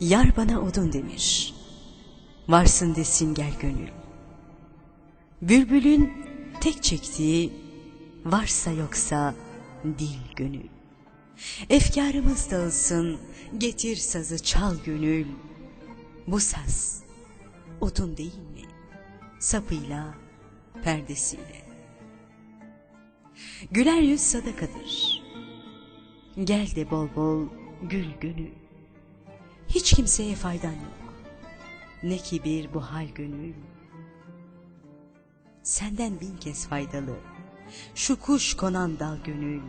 Yar bana odun demiş. Varsın desin gel gönül. Bülbülün tek çektiği varsa yoksa dil gönül. Efkarımız dağılsın getir sazı çal gönül. Bu saz odun değil mi? Sapıyla perdesiyle. Güler yüz sadakadır. Gel de bol bol gül gönül. Hiç kimseye faydan yok. Ne kibir bu hal gönül. Senden bin kez faydalı. Şu kuş konan dal gönül.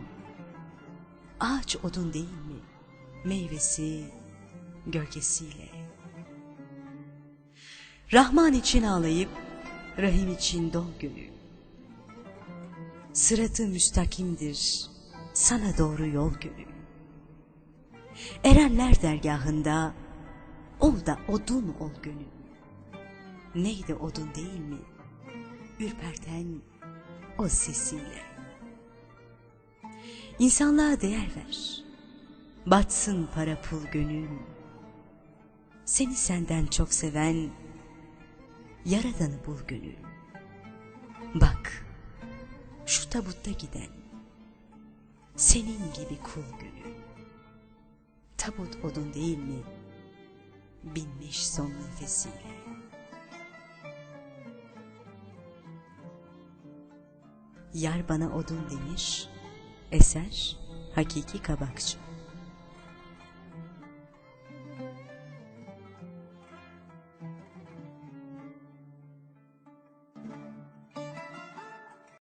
Ağaç odun değil mi? Meyvesi, gölgesiyle. Rahman için ağlayıp, Rahim için dol gönül. Sıratı müstakimdir, sana doğru yol gönül. Erenler dergahında, ol da odun ol gönül. Neydi odun değil mi? Ürperten o sesiyle. İnsanlığa değer ver. Batsın para pul gönül. Seni senden çok seven Yaradanı bul gönül. Bak şu tabutta giden senin gibi kul gönül. Tabut odun değil mi? Binmiş son nefesiyle. Yar bana odun demiş, eser hakiki kabakçı.